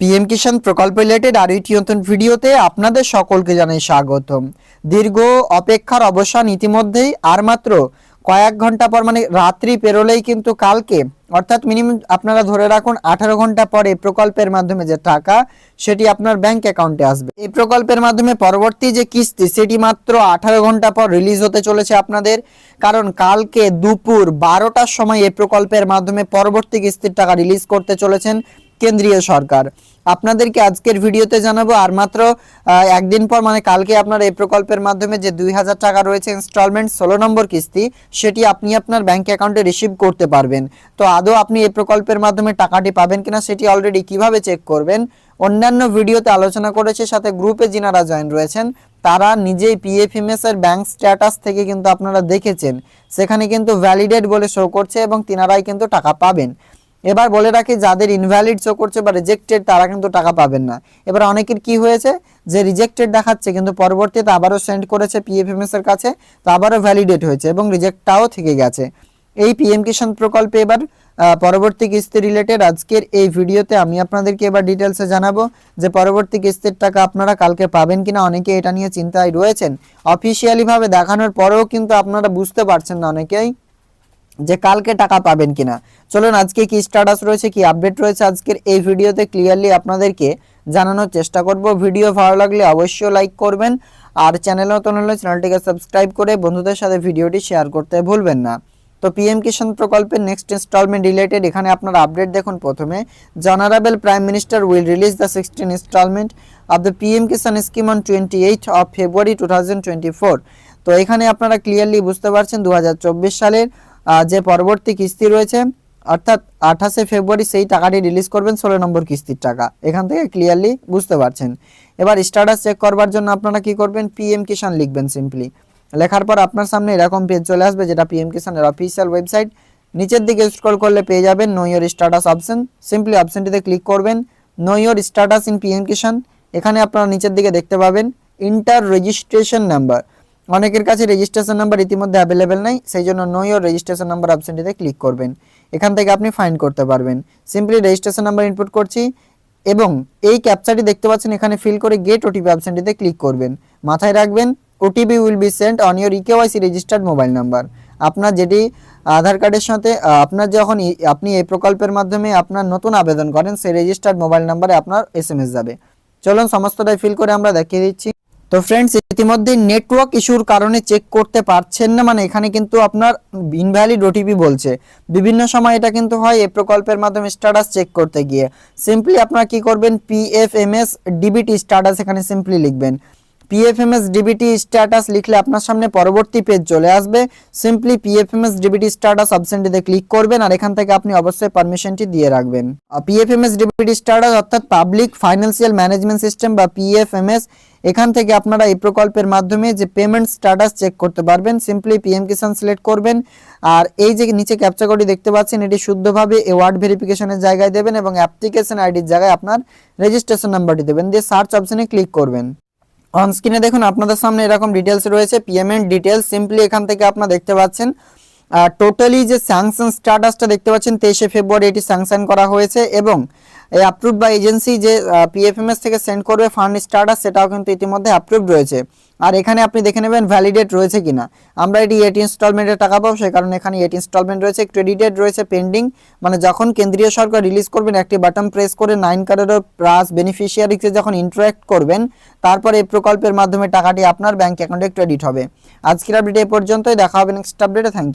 PM কিষাণ প্রকল্প related আর একটি নতুন ভিডিওতে আপনাদের সকলকে জানাই স্বাগতম। দীর্ঘ অপেক্ষার অবসান ইতিমধ্যেই আর মাত্র কয়েক ঘণ্টা পর মানে রাত্রি পেরোলেই কিন্তু কালকে, অর্থাৎ মিনিমাম আপনারা ধরে রাখুন আঠারো ঘণ্টা পরে প্রকল্পের মাধ্যমে যে টাকা, সেটি আপনার ব্যাংক অ্যাকাউন্টে আসবে। এই প্রকল্পের মাধ্যমে পরবর্তী যে কিস্তি, সেটি মাত্র আঠারো ঘণ্টা পর রিলিজ হতে চলেছে আপনাদের। কারণ কালকে দুপুর বারোটার সময় এই প্রকল্পের মাধ্যমে পরবর্তী কিস্তির টাকা রিলিজ করতে চলেছেন কেন্দ্রীয় সরকার। আপনাদেরকে আজকের ভিডিওতে জানাব, আর মাত্র একদিন পর মানে কালকে আপনার এই প্রকল্পের মাধ্যমে যে দুই হাজার টাকা রয়েছে ইনস্টলমেন্ট ষোলো নম্বর কিস্তি, সেটি আপনি আপনার ব্যাংক অ্যাকাউন্টে রিসিভ করতে পারবেন। তো আদৌ আপনি এই প্রকল্পের মাধ্যমে টাকাটি পাবেন কিনা, সেটি অলরেডি কীভাবে চেক করবেন? অন্যান্য ভিডিওতে আলোচনা করেছে, সাথে গ্রুপে যিনারা জয়েন রয়েছেন, তারা নিজেই পিএফএমএস এর ব্যাংক স্ট্যাটাস থেকে কিন্তু আপনারা দেখেছেন। সেখানে কিন্তু ভ্যালিডেট বলে শো করছে এবং তিনারাই কিন্তু টাকা পাবেন। এবার বলে রাখি, যাদের ইনভ্যালিড শো করছে বা রিজেক্টেড তারা কিন্তু টাকা পাবেন না। এবার অনেকের কি হয়েছে? যে রিজেক্টেড দেখাচ্ছে, কিন্তু পরবর্তীতে আবারও সেন্ড করেছে পিএফএমএস এর কাছে, তো আবারও ভ্যালিডেট হয়েছে এবং রিজেক্টটাও থেকে গেছে। এই পিএম কিষাণ প্রকল্পে এবার পরবর্তী কিস্তি রিলেটেড আজকের এই ভিডিওতে আমি আপনাদেরকে এবার ডিটেলসে জানাব যে পরবর্তী কিস্তির টাকা আপনারা কালকে পাবেন কিনা। অনেকে এটা নিয়ে চিন্তায় রয়েছেন। অফিসিয়ালি ভাবে দেখানোর পরেও কিন্তু আপনারা বুঝতে পারছেন না অনেকেই। যে কালকে টাকা পাবেন কিনা। চলুন, আজকে কি স্ট্যাটাস রয়েছে, কি আপডেট রয়েছে, আজকের এই ভিডিওতে ক্লিয়ারলি আপনাদেরকে জানানোর চেষ্টা করব। ভিডিও ভালো লাগলে অবশ্যই লাইক করবেন, আর চ্যানেল নতুন হলে চ্যানেলটিকে সাবস্ক্রাইব করে বন্ধুদের সাথে ভিডিওটি শেয়ার করতে ভুলবেন না। তো পিএম কিষাণ প্রকল্পের নেক্সট ইনস্টলমেন্ট রিলেটেড এখানে আপনারা আপডেট দেখুন প্রথমে। Honourable prime minister will release the sixteen instalment of the PM Kisan scheme on twenty eight of February two thousand twenty four তো এখানে আপনারা ক্লিয়ারলি বুঝতে পারছেন দু হাজার চব্বিশ সালের যে পরবর্তী কিস্তি রয়েছে, অর্থাৎ আঠাশে ফেব্রুয়ারি সেই টাকাটি রিলিজ করবেন, ষোলো নম্বর কিস্তির টাকা। এখান থেকে ক্লিয়ারলি বুঝতে পারছেন। এবার স্ট্যাটাস চেক করবার জন্য আপনারা কি করবেন? পিএম কিষাণ লিখবেন সিম্পলি লেখার পর আপনার সামনে এরকম পেজ চলে আসবে, যেটা পিএম কিষাণের অফিসিয়াল ওয়েবসাইট নিচের দিকে স্ক্রল করলে পেয়ে যাবেন know your status option simply অপশনটিতে ক্লিক করবেন know your status in PM Kisan এখানে আপনারা নিচের দিকে দেখতে পাবেন ইন্টার রেজিস্ট্রেশন নাম্বার অনেকের কাছে রেজিস্ট্রেশন নাম্বার ইতিমধ্যে অ্যাভেলেবেল নাই, সেই জন্য নো ইয়োর রেজিস্ট্রেশন নাম্বার অপশনটিতে ক্লিক করবেন। এখান থেকে আপনি ফাইন্ড করতে পারবেন। সিম্পলি রেজিস্ট্রেশন নাম্বার ইনপুট করছি এবং এই ক্যাপচারটি দেখতে পাচ্ছেন, এখানে ফিল করে গেট ওটিপি অপশনটিতে ক্লিক করবেন। মাথায় রাখবেন OTP will be sent on your eKYC registered mobile number আপনার যেটি আধার কার্ডের সাথে আপনার যখন আপনি এই প্রকল্পের মাধ্যমে আপনার নতুন আবেদন করেন, সেই রেজিস্টার্ড মোবাইল নাম্বারে আপনার এসএমএস যাবে। চলুন, সমস্তটাই ফিল করে আমরা দেখিয়ে দিচ্ছি। তো ফ্রেন্ডস ইতিমধ্যে নেটওয়ার্ক ইস্যুর কারণে চেক করতে পারছেন না। মানে এখানে কিন্তু আপনার ইনভ্যালিড ওটিপি বলছে। বিভিন্ন সময় এটা কিন্তু হয় এই প্রকল্পের মাধ্যমে স্ট্যাটাস চেক করতে গিয়ে। সিম্পলি আপনারা কি করবেন? পিএফএমএস ডিবিটি স্ট্যাটাস এখানে সিম্পলি লিখবেন। পিএফএমএস ডিবিটি স্ট্যাটাস লিখলে আপনার সামনে পরবর্তী পেজ চলে আসবে। সিম্পলি পিএফএমএস ডিবিটি স্ট্যাটাস অপশনটিতে ক্লিক করবেন আর এখান থেকে আপনি অবশ্যই পারমিশনটি দিয়ে রাখবেন। পিএফএমএস ডিবিটি স্ট্যাটাস অর্থাৎ পাবলিক ফাইন্যান্সিয়াল ম্যানেজমেন্ট সিস্টেম বা পিএফএমএস এখান থেকে আপনারা এই প্রকল্পের মাধ্যমে যে পেমেন্ট স্ট্যাটাস চেক করতে পারবেন সিম্পলি পিএম কিষাণ সিলেক্ট করবেন। আর এই যে নিচে ক্যাপচা কোডটি দেখতে পাচ্ছেন, এটি শুদ্ধভাবে ওয়ার্ড ভেরিফিকেশনের জায়গায় দেবেন এবং অ্যাপ্লিকেশন আইডির জায়গায় আপনার রেজিস্ট্রেশন নাম্বারটি দেবেন। দিয়ে সার্চ অপশনে ক্লিক করবেন। অন স্ক্রিনে দেখুন, আপনাদের সামনে এরকম ডিটেলস রয়েছে পেমেন্ট ডিটেলস সিম্পলি এখান থেকে আপনারা দেখতে পাচ্ছেন। টোটালি যে স্যাংশন স্ট্যাটাসটা দেখতে পাচ্ছেন, তেইশে ফেব্রুয়ারি এটি স্যাংশন করা হয়েছে এবং এই অ্যাপ্রুভ বা এজেন্সি যে পিএফএমএস থেকে সেন্ড করবে ফান্ড স্ট্যাটাস সেটাও কিন্তু ইতিমধ্যে অ্যাপ্রুভ রয়েছে। আর এখানে আপনি দেখে নেবেন ভ্যালিডেট রয়েছে কিনা। আমরা এটি এটি ইনস্টলমেন্টের টাকা পাবো, সেই কারণে এখানে এটি ইনস্টলমেন্ট রয়েছে ক্রেডিটেড রয়েছে পেন্ডিং মানে যখন কেন্দ্রীয় সরকার রিলিজ করবেন, একটি বাটন প্রেস করে নাইন কার্ডেরও প্লাস বেনিফিশিয়ারিকে যখন ইন্টারাক্ট করবেন, তারপর এই প্রকল্পের মাধ্যমে টাকাটি আপনার ব্যাংক অ্যাকাউন্টে ক্রেডিট হবে। আজকের আপডেট এ পর্যন্তই, দেখা হবে নেক্সট আপডেটে থ্যাংক